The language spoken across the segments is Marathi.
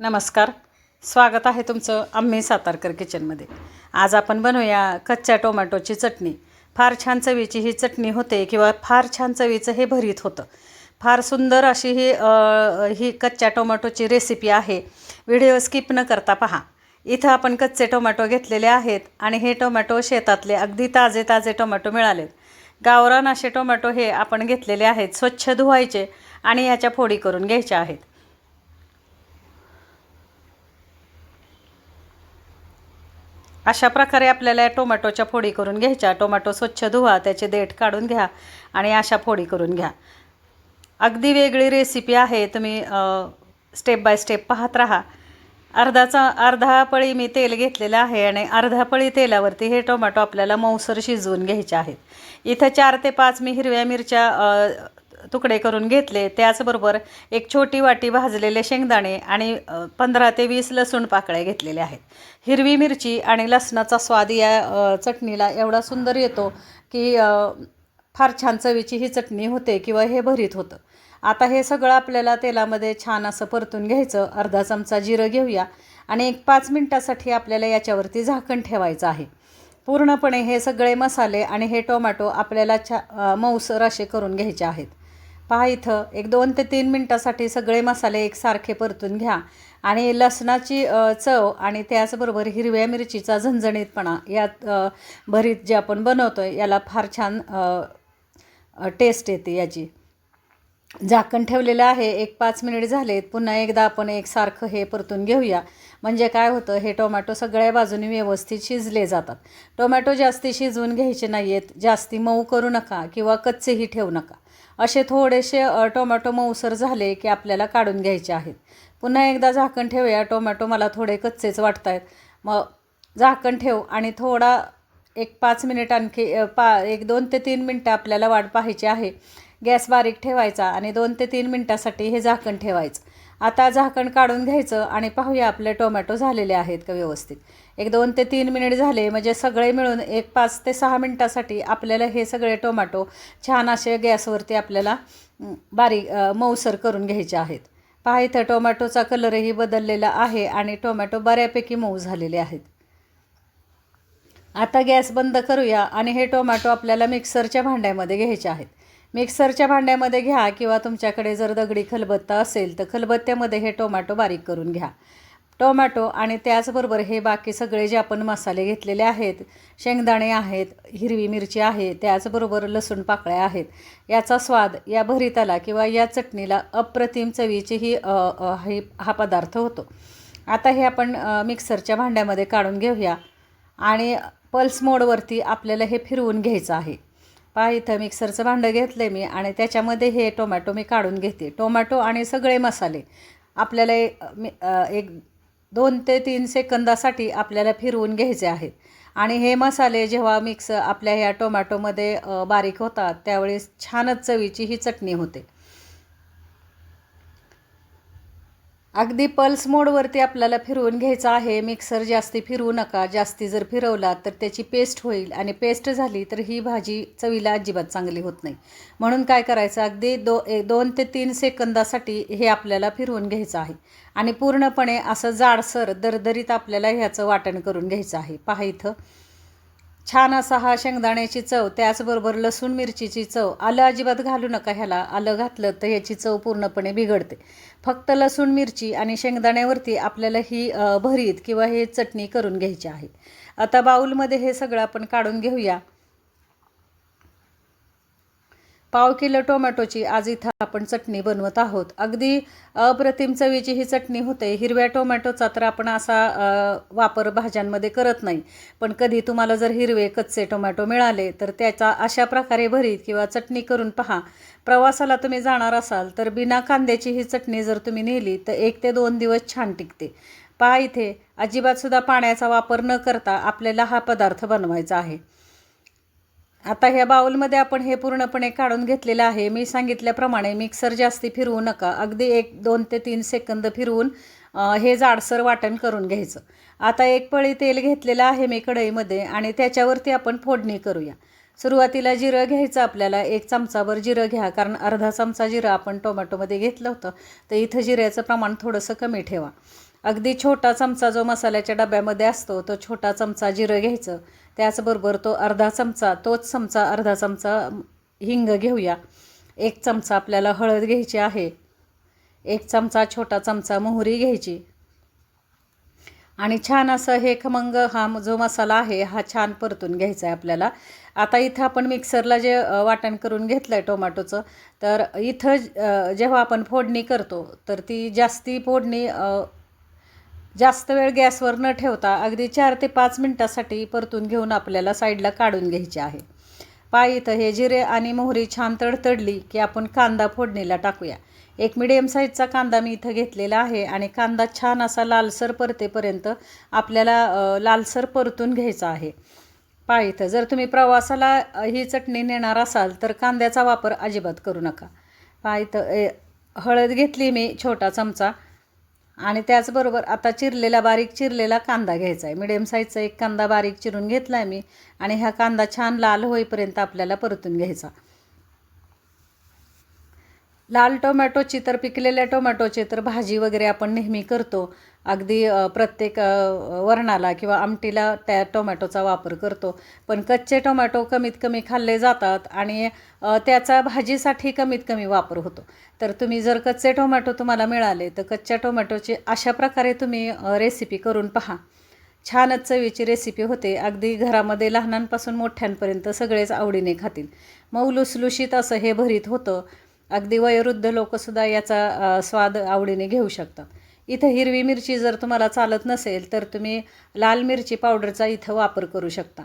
नमस्कार. स्वागत आहे तुमचं आम्ही सातारकर किचनमध्ये. आज आपण बनवूया कच्च्या टोमॅटोची चटणी. फार छान चवीची ही चटणी होते किंवा फार छान चवीचं हे भरीत होतं. फार सुंदर अशी ही ही कच्च्या टोमॅटोची रेसिपी आहे. व्हिडिओ स्किप न करता पहा. इथं आपण कच्चे टोमॅटो घेतलेले आहेत आणि हे टोमॅटो शेतातले अगदी ताजे ताजे टोमॅटो मिळालेत. गावरान असे टोमॅटो हे आपण घेतलेले आहेत स्वच्छ धुवायचे आणि ह्याच्या फोडी करून घ्यायच्या आहेत. अशा प्रकारे आपल्याला या टोमॅटोच्या फोडी करून घ्यायच्या. टोमॅटो स्वच्छ धुवा त्याचे देठ काढून घ्या आणि अशा फोडी करून घ्या. अगदी वेगळी रेसिपी आहे. तुम्ही स्टेप बाय स्टेप पाहत राहा. अर्धाचा अर्धा पळी मी तेल घेतलेलं आहे आणि अर्धा पळी तेलावरती हे टोमॅटो आपल्याला मऊसर शिजवून घ्यायचे आहेत. इथं चार ते पाच मी हिरव्या मिरच्या तुकडे करून घेतले. त्याचबरोबर एक छोटी वाटी भाजलेले शेंगदाणे आणि पंधरा ते वीस लसूण पाकळ्या घेतलेल्या आहेत. हिरवी मिरची आणि लसणाचा स्वाद या चटणीला एवढा सुंदर येतो की फार छान चवीची ही चटणी होते किंवा हे भरीत होतं. आता हे सगळं आपल्याला तेलामध्ये छान असं परतून घ्यायचं. अर्धा चमचा जिरं घेऊया आणि एक पाच मिनटासाठी आपल्याला याच्यावरती झाकण ठेवायचं आहे. पूर्णपणे हे सगळे मसाले आणि हे टोमॅटो आपल्याला छा मऊसर असे करून घ्यायचे आहेत. पहा इथं एक दोन ते तीन मिनटासाठी सगळे मसाले एकसारखे परतून घ्या. आणि लसणाची चव आणि त्याचबरोबर हिरव्या मिरचीचा झणझणीतपणा यात भरीत जे आपण बनवतो आहे याला फार छान टेस्ट येते याची. झाकण ठेवलेलं आहे. एक पाच मिनिट झालेत. पुन्हा एकदा आपण एकसारखं हे परतून घेऊया. म्हणजे काय होतं हे टोमॅटो सगळ्या बाजूने व्यवस्थित शिजले जातात. टोमॅटो जास्ती शिजवून घ्यायचे नाही आहेत जास्ती मऊ करू नका किंवा कच्चेही ठेवू नका. असे थोडेसे टोमॅटो मऊसर झाले की आपल्याला काढून घ्यायचे आहेत. पुन्हा एकदा झाकण ठेवूया. टोमॅटो मला थोडे कच्चेच वाटत आहेत मग झाकण ठेव आणि थोडा एक पाच मिनिट आणखी पा एक दोन ते तीन मिनटं आपल्याला वाट पाहायची आहे. गॅस बारीक ठेवायचा आणि दोन ते तीन मिनटासाठी हे झाकण ठेवायचं. आता झाकण काढून घ्यायचं आणि पाहूया आपले टोमॅटो झालेले आहेत का व्यवस्थित. एक दोन ते तीन मिनिट झाले म्हणजे सगळे मिळून एक पाच ते सहा मिनटासाठी आपल्याला हे सगळे टोमॅटो छान असे गॅसवरती आपल्याला बारीक मऊसर करून घ्यायचे आहेत. पहा इथं टोमॅटोचा कलरही बदललेला आहे आणि टोमॅटो बऱ्यापैकी मऊ झालेले आहेत. आता गॅस बंद करूया आणि हे टोमॅटो आपल्याला मिक्सरच्या भांड्यामध्ये घ्यायचे आहेत. मिक्सरच्या भांड्यामध्ये घ्या किंवा तुमच्याकडे जर दगडी खलबत्ता असेल तर खलबत्त्यामध्ये हे टोमॅटो बारीक करून घ्या. टोमॅटो आणि त्याचबरोबर हे बाकी सगळे जे आपण मसाले घेतलेले आहेत शेंगदाणे आहेत हिरवी मिरची आहे त्याचबरोबर लसूण पाकळ्या आहेत याचा स्वाद या भरिताला किंवा या चटणीला अप्रतिम चवीची ही हा पदार्थ होतो. आता हे आपण मिक्सरच्या भांड्यामध्ये काढून घेऊया आणि पल्स मोडवरती आपल्याला हे फिरवून घ्यायचं आहे. पहा इथं मिक्सरचं भांडं घेतलं आहे मी आणि त्याच्यामध्ये हे टोमॅटो मी काढून घेते. टोमॅटो आणि सगळे मसाले आपल्याला मी- एक दोन ते तीन सेकंदासाठी आपल्याला फिरवून घ्यायचे आहेत. आणि हे मसाले जेव्हा मिक्स आपल्या ह्या टोमॅटोमध्ये बारीक होतात त्यावेळेस छानच चवीची ही चटणी होते. अगदी पल्स मोडवरती आपल्याला फिरवून घ्यायचं आहे. मिक्सर जास्ती फिरवू नका. जास्ती जर फिरवला तर त्याची पेस्ट होईल आणि पेस्ट झाली तर ही भाजी चवीला अजिबात चांगली होत नाही. म्हणून काय करायचं? अगदी दो ए दोन ते तीन सेकंदासाठी हे आपल्याला फिरवून घ्यायचं आहे. आणि पूर्णपणे असं जाडसर दरदरीत आपल्याला ह्याचं वाटण करून घ्यायचं आहे. पहा इथं. छान असा हा शेंगदाण्याची चव त्याचबरोबर लसूण मिरचीची चव आलं अजिबात घालू नका ह्याला. आलं घातलं तर ह्याची चव पूर्णपणे बिघडते. फक्त लसूण मिरची आणि शेंगदाण्यावरती आपल्याला ही भरीत किंवा हे चटणी करून घ्यायची आहे. आता बाऊलमध्ये हे सगळं आपण काढून घेऊया. पाव किलो टोमॅटोची आज इथं आपण चटणी बनवत आहोत. अगदी अप्रतिम चवीची ही चटणी होते. हिरव्या टोमॅटोचा तर आपण असा वापर भाज्यांमध्ये करत नाही. पण कधी तुम्हाला जर हिरवे कच्चे टोमॅटो मिळाले तर त्याचा अशा प्रकारे भरीत किंवा चटणी करून पहा. प्रवासाला तुम्ही जाणार असाल तर बिना कांद्याची ही चटणी जर तुम्ही नेली तर एक ते दोन दिवस छान टिकते. पहा इथे अजिबातसुद्धा पाण्याचा वापर न करता आपल्याला हा पदार्थ बनवायचा आहे. आता ह्या बाउलमध्ये आपण हे पूर्णपणे काढून घेतलेलं आहे. मी सांगितल्याप्रमाणे मिक्सर जास्ती फिरवू नका. अगदी एक दोन ते तीन सेकंद फिरवून हे जाडसर वाटण करून घ्यायचं. आता एक पळी तेल घेतलेलं आहे मी कढईमध्ये आणि त्याच्यावरती आपण फोडणी करूया. सुरुवातीला जिरं घ्यायचं आपल्याला. एक चमचाभर जिरं घ्या कारण अर्धा चमचा जिरं आपण टोमॅटोमध्ये घेतलं होतं. तर इथं जिऱ्याचं प्रमाण थोडंसं कमी ठेवा. अगदी छोटा चमचा जो मसाल्याच्या डब्यामध्ये असतो तो छोटा चमचा जिरं घ्यायचं. त्याचबरोबर तो अर्धा चमचा तोच चमचा अर्धा चमचा हिंग घेऊया. एक चमचा आपल्याला हळद घ्यायची आहे. एक चमचा छोटा चमचा मोहरी घ्यायची. आणि छान असं हे खमंग हा जो मसाला आहे हा छान परतून घ्यायचा आहे आपल्याला. आता इथं आपण मिक्सरला जे वाटण करून घेतलं आहे टोमॅटोचं तर इथं जेव्हा आपण फोडणी करतो तर ती जास्ती फोडणी जास्त वेळ गॅसवर न ठेवता अगदी चार ते पाच मिनटासाठी परतून घेऊन आपल्याला साईडला काढून घ्यायची आहे. पाय इथं हे जिरे आणि मोहरी छान तडतडली की आपण कांदा फोडणीला टाकूया. एक मिडियम साईजचा कांदा मी इथं घेतलेला आहे आणि कांदा छान असा लालसर परतेपर्यंत आपल्याला लालसर परतून घ्यायचा आहे. पाय इथं जर तुम्ही प्रवासाला ही चटणी नेणार असाल तर कांद्याचा वापर अजिबात करू नका. पाय इथं ए, हळद घेतली मी छोटा चमचा. आणि त्याचबरोबर आता चिरलेला बारीक चिरलेला कांदा घ्यायचा आहे. मिडियम साईजचा एक कांदा बारीक चिरून घेतला आहे मी आणि हा कांदा छान लाल होईपर्यंत आपल्याला परतून घ्यायचा. लाल टोमॅटोची तर पिकलेल्या टोमॅटोची तर भाजी वगैरे आपण नेहमी करतो. अगदी प्रत्येक वरणाला किंवा आमटीला त्या टोमॅटोचा वापर करतो. पण कच्चे टोमॅटो कमीत कमी खाल्ले जातात आणि त्याचा भाजीसाठी कमीत कमी वापर होतो. तर तुम्ही जर कच्चे टोमॅटो तुम्हाला मिळाले तर कच्च्या टोमॅटोची अशा प्रकारे तुम्ही रेसिपी करून पहा. छानच चवीची रेसिपी होते. अगदी घरामध्ये लहानांपासून मोठ्यांपर्यंत सगळेच आवडीने खातील. मऊ लुसलुशीत असं हे भरीत होतं. अगदी वयोवृद्ध लोकसुद्धा याचा स्वाद आवडीने घेऊ शकतात. इथं हिरवी मिरची जर तुम्हाला चालत नसेल तर तुम्ही लाल मिरची पावडरचा इथं वापर करू शकता.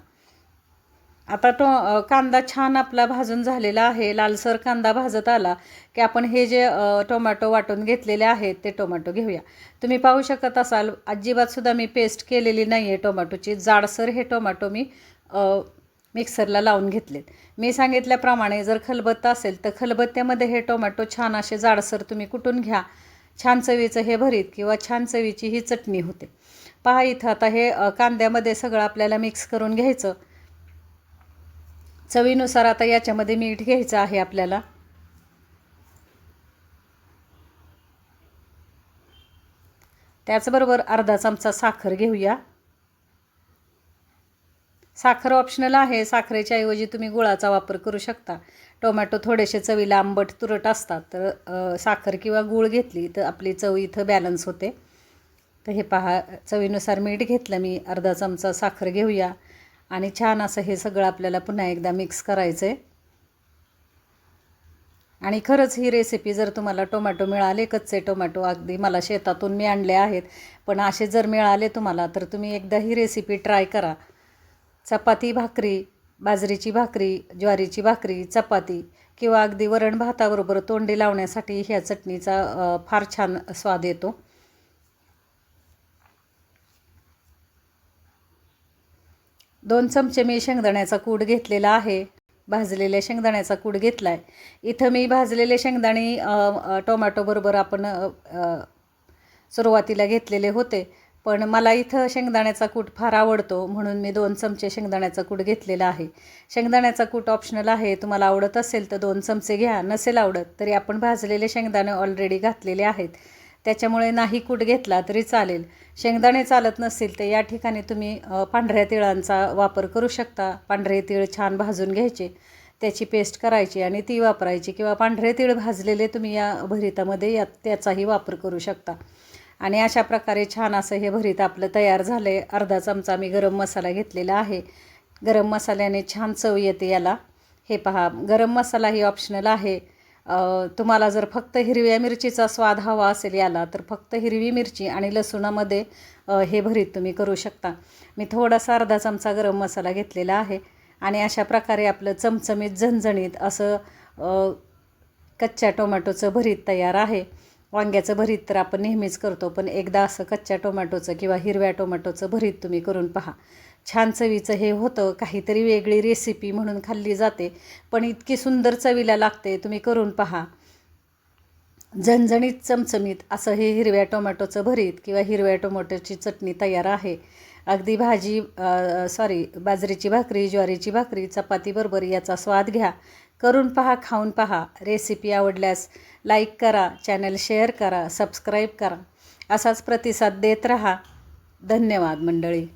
आता टो कांदा छान आपला भाजून झालेला आहे. लालसर कांदा भाजत आला की आपण हे जे टोमॅटो वाटून घेतलेले आहेत ते टोमॅटो घेऊया. तुम्ही पाहू शकत असाल अजिबातसुद्धा मी पेस्ट केलेली नाही आहे टोमॅटोची. जाडसर हे टोमॅटो मी मिक्सरला लावून घेतलेत. मी सांगितल्याप्रमाणे जर खलबत्ता असेल तर खलबत्त्यामध्ये हे टोमॅटो छान असे जाडसर तुम्ही कुटून घ्या. छान चवीचं हे भरीत किंवा छान चवीची ही चटणी होते. पहा इथं आता हे कांद्यामध्ये सगळं आपल्याला मिक्स करून घ्यायचं. चवीनुसार आता याच्यामध्ये मीठ घ्यायचं आहे आपल्याला. त्याचबरोबर अर्धा चमचा साखर घेऊया. साखर ऑप्शनल आहे. साखरेच्या ऐवजी तुम्ही गुळाचा वापर करू शकता. टोमॅटो थोडेसे चवीला आंबट तुरट असतात. तर साखर किंवा गूळ घेतली तर आपली चव इथं बॅलन्स होते. तर हे पहा चवीनुसार मीठ घेतलं मी. अर्धा चमचा साखर घेऊया. आणि छान असं हे सगळं आपल्याला पुन्हा एकदा मिक्स करायचं आहे आणि खरंच ही रेसिपी जर तुम्हाला टोमॅटो मिळाले कच्चे टोमॅटो अगदी मला शेतातून मी आणले आहेत. पण असे जर मिळाले तुम्हाला तर तुम्ही एकदा ही रेसिपी ट्राय करा. चपाती भाकरी बाजरीची भाकरी ज्वारीची भाकरी चपाती किंवा अगदी वरण भाताबरोबर तोंडी लावण्यासाठी ह्या चटणीचा फार छान स्वाद येतो. दोन चमचे मी शेंगदाण्याचा कूट घेतलेला आहे. भाजलेल्या शेंगदाण्याचा कूट घेतला आहे इथं मी भाजलेले शेंगदाणे टोमॅटोबरोबर आपण सुरुवातीला घेतलेले होते. पण मला इथं शेंगदाण्याचा कूट फार आवडतो म्हणून मी दोन चमचे शेंगदाण्याचा कूट घेतलेला आहे. शेंगदाण्याचा कूट ऑप्शनल आहे तुम्हाला आवडत असेल तर दोन चमचे घ्या नसेल आवडत तरी आपण भाजलेले शेंगदाणे ऑलरेडी घातलेले आहेत. त्याच्यामुळे नाही कूट घेतला तरी चालेल. शेंगदाणे चालत नसतील तर या ठिकाणी तुम्ही पांढऱ्या तिळांचा वापर करू शकता. पांढरे तीळ छान भाजून घ्यायचे त्याची पेस्ट करायची आणि ती वापरायची किंवा पांढरे तीळ भाजलेले तुम्ही या भरितामध्ये या त्याचाही वापर करू शकता. आणि अशा प्रकारे छान असं हे भरीत आपलं तयार झालं आहे अर्धा चमचा मी गरम मसाला घेतलेला आहे. गरम मसाल्याने छान चव येते याला. हे पहा गरम मसाला ही ऑप्शनल आहे. तुम्हाला जर फक्त हिरव्या मिरचीचा स्वाद हवा असेल याला तर फक्त हिरवी मिरची आणि लसूणामध्ये हे भरीत तुम्ही करू शकता. मी थोडासा अर्धा चमचा गरम मसाला घेतलेला आहे आणि अशा प्रकारे आपलं चमचमीत झणझणीत असं कच्च्या टोमॅटोचं भरीत तयार आहे. वांग्याचं भरीत तर आपण नेहमीच करतो पण एकदा असं कच्च्या टोमॅटोचं किंवा हिरव्या टोमॅटोचं भरीत तुम्ही करून पहा. छान चवीचं हे होतं काहीतरी वेगळी रेसिपी म्हणून खाल्ली जाते पण इतकी सुंदर चवीला लागते तुम्ही करून पहा. झणझणीत चमचमीत असं हे हिरव्या टोमॅटोचं भरीत किंवा हिरव्या टोमॅटोची चटणी तयार आहे. अगदी भाजी सॉरी बाजरीची भाकरी ज्वारीची भाकरी चपातीबरोबर याचा स्वाद घ्या. करून पहा खाऊन पहा. रेसिपी आवडल्यास लाईक करा चॅनल शेअर करा सबस्क्राईब करा. असाच प्रतिसाद देत रहा. धन्यवाद मंडळी.